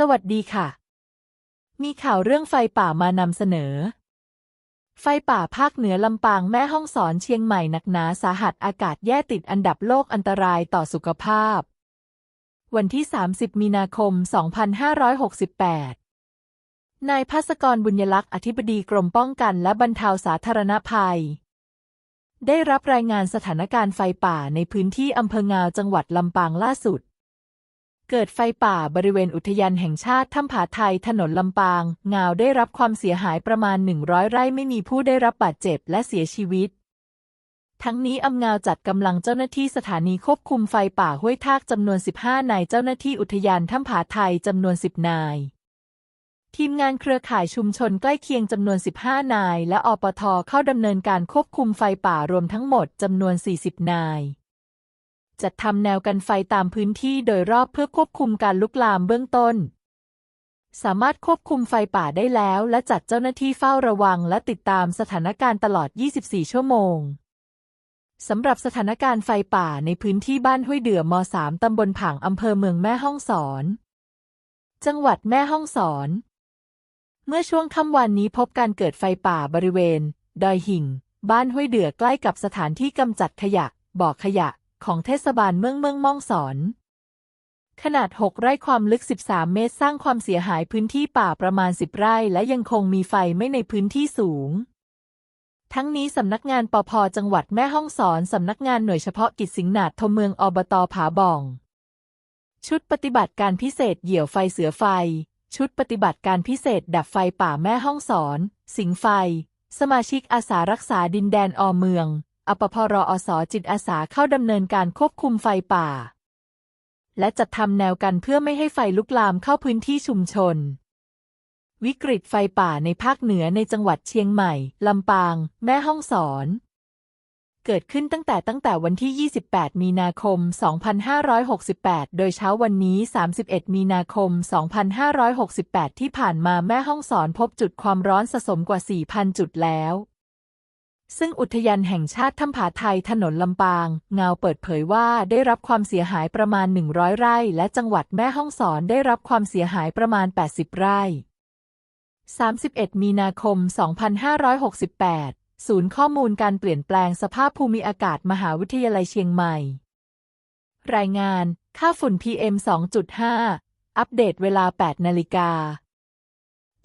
สวัสดีค่ะ มีข่าวเรื่องไฟป่ามานำเสนอ ไฟป่าภาคเหนือลำปางแม่ห้องสอนเชียงใหม่หนักหนาสาหัสอากาศแย่ติดอันดับโลกอันตรายต่อสุขภาพ วันที่ 30 มีนาคม 2568 นายภาสกรบุญยลักษณ์อธิบดีกรมป้องกันและบรรเทาสาธารณภัย ได้รับรายงานสถานการณ์ไฟป่าในพื้นที่อำเภองาวจังหวัดลำปางล่าสุด เกิดไฟป่าบริเวณอุทยานแห่งชาติถ้ำผาไทยถนนลำปาง งาวได้รับความเสียหายประมาณ 100 ไร่ไม่มีผู้ได้รับบาดเจ็บและเสียชีวิต ทั้งนี้อำงาวจัดกำลังเจ้าหน้าที่สถานีควบคุมไฟป่าห้วยทากจำนวน 15 นายเจ้าหน้าที่อุทยานถ้ำผาไทยจำนวน 10 นาย ทีมงานเครือข่ายชุมชนใกล้เคียงจำนวน 15 นาย และอปทเข้าดำเนินการควบคุมไฟป่ารวมทั้งหมดจำนวน 40 นาย จัดทำแนวกันไฟตามพื้นที่โดยรอบเพื่อควบคุมการลุกลามเบื้องต้น สามารถควบคุมไฟป่าได้แล้ว และจัดเจ้าหน้าที่เฝ้าระวัง และติดตามสถานการณ์ตลอด 24 ชั่วโมงสำหรับสถานการณ์ไฟป่าในพื้นที่บ้านห้วยเดือม 3 ตำบลผางอำเภอเมืองแม่ฮ่องสอน จังหวัดแม่ฮ่องสอน เมื่อช่วงค่ำวันนี้พบการเกิดไฟป่าบริเวณ ดอยหิ่ง บ้านห้วยเดือใกล้กับสถานที่กำจัดขยะ บ่อขยะ ของเทศบาลเมืองเมืองม่องสอน ขนาด 6 ไร่ความลึก 13 เมตรสร้างความเสียหายพื้นที่ป่าประมาณ 10 ไร่ และยังคงมีไฟไม่ในพื้นที่สูง ทั้งนี้สำนักงานปพจังหวัดแม่ฮ่องสอนสำนักงานหน่วยเฉพาะกิจสิงห์นาดทมเมืองอบตผาบ่อง ชุดปฏิบัติการพิเศษเหยี่ยวไฟเสือไฟ ชุดปฏิบัติการพิเศษดับไฟป่าแม่ห้องสอน สิงไฟ สมาชิกอาสารักษาดินแดนอเมือง อปพรอสจิตอาสาเข้าดำเนินการควบคุมไฟป่า และจัดทำแนวกันเพื่อไม่ให้ไฟลุกลามเข้าพื้นที่ชุมชน วิกฤตไฟป่าในภาคเหนือในจังหวัดเชียงใหม่ ลำปาง แม่ฮ่องสอน เกิดขึ้นตั้งแต่ตั้งแต่วันที่ 28 มีนาคม 2568 โดยเช้าวันนี้ 31 มีนาคม 2568 ที่ผ่านมาแม่ฮ่องสอนพบจุดความร้อนสะสมกว่า 4,000 จุดแล้ว ซึ่งอุทยานแห่งชาติถ้ำผาไทยถนนลำปาง เงาเปิดเผยว่าได้รับความเสียหายประมาณ 100 ไร่ และจังหวัดแม่ฮ่องสอนได้รับความเสียหายประมาณ 80 ไร่ 31 มีนาคม 2568 ศูนย์ข้อมูลการเปลี่ยนแปลงสภาพภูมิอากาศมหาวิทยาลัยเชียงใหม่ รายงาน ค่าฝุ่น PM 2.5 อัปเดตเวลา 8 นาฬิกา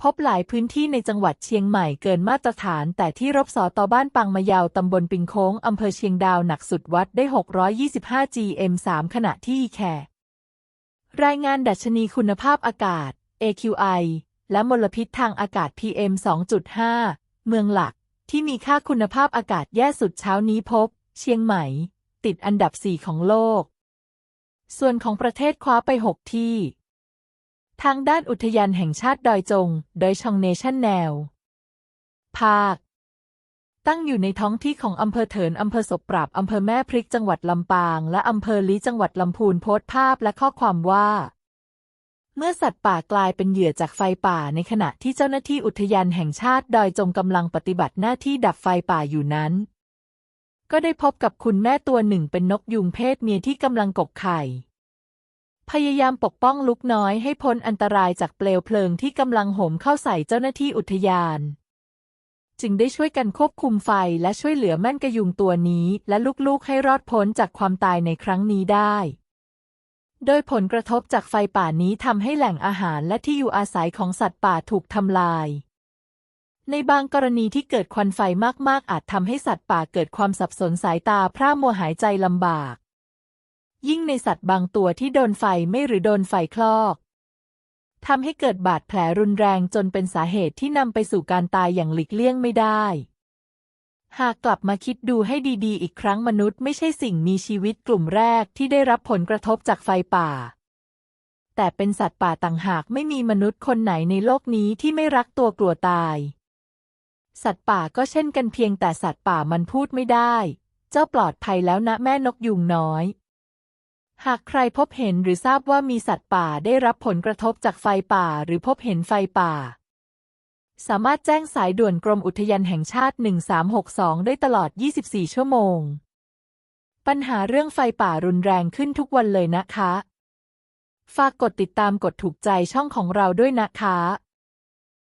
พบหลายพื้นที่ในจังหวัดเชียงใหม่เกินมาตรฐาน แต่ที่รบสอต่อบ้านปังมะยาวตำบลปิงโค้งอำเภอเชียงดาวหนักสุดวัดได้ 625 GM 3ขณะที่แครายงานดัชนีคุณภาพอากาศ AQI และมลพิษทางอากาศ PM 2.5 เมืองหลัก ที่มีค่าคุณภาพอากาศแย่สุดเช้านี้พบ เชียงใหม่ ติดอันดับ 4 ของโลก ส่วนของประเทศคว้าไป 6 ที่ ทางด้านอุทยานแห่งชาติดอยจง ดอยชองเนชั่นแนว ภาค ตั้งอยู่ในท้องที่ของอำเภอเถินอำเภอศพปราบอำเภอแม่พริกจังหวัดลำปาง และอำเภอลีจังหวัดลำพูนโพสต์ภาพและข้อความว่า เมื่อสัตว์ป่ากลายเป็นเหยื่อจากไฟป่าในขณะที่เจ้าหน้าที่อุทยานแห่งชาติดอยจงกำลังปฏิบัติหน้าที่ดับไฟป่าอยู่นั้น ก็ได้พบกับคุณแม่ตัวหนึ่งเป็นนกยุงเพศเมียที่กำลังกกไข่ พยายามปกป้องลูกน้อยให้พ้นอันตรายจากเปลวเพลิงที่กำลังโหมเข้าใส่เจ้าหน้าที่อุทยาน จึงได้ช่วยกันควบคุมไฟและช่วยเหลือแม่นกระยุงตัวนี้ และลูกๆให้รอดพ้นจากความตายในครั้งนี้ได้โดยผลกระทบจากไฟป่านี้ทำให้แหล่งอาหารและที่อยู่อาศัยของสัตว์ป่าถูกทำลาย ในบางกรณีที่เกิดควันไฟมากๆ อาจทำให้สัตว์ป่าเกิดความสับสนสายตาพร่ามัวหายใจลำบาก ยิ่งในสัตว์บางตัวที่โดนไฟไม่หรือโดนไฟคลอกทำให้เกิดบาดแผลรุนแรงจนเป็นสาเหตุที่นำไปสู่การตายอย่างหลีกเลี่ยงไม่ได้ หากกลับมาคิดดูให้ดีๆ อีกครั้งมนุษย์ไม่ใช่สิ่งมีชีวิตกลุ่มแรกที่ได้รับผลกระทบจากไฟป่า แต่เป็นสัตว์ป่าต่างหากไม่มีมนุษย์คนไหนในโลกนี้ที่ไม่รักตัวกลัวตาย สัตว์ป่าก็เช่นกันเพียงแต่สัตว์ป่ามันพูดไม่ได้ เจ้าปลอดภัยแล้วนะแม่นกยุงน้อย หากใครพบเห็นหรือทราบว่ามีสัตว์ป่าได้รับผลกระทบจากไฟป่าหรือพบเห็นไฟป่า สามารถแจ้งสายด่วนกรมอุทยานแห่งชาติ 1362 ได้ตลอด 24 ชั่วโมง ปัญหาเรื่องไฟป่ารุนแรงขึ้นทุกวันเลยนะคะ ฝากกดติดตามกดถูกใจช่องของเราด้วยนะคะ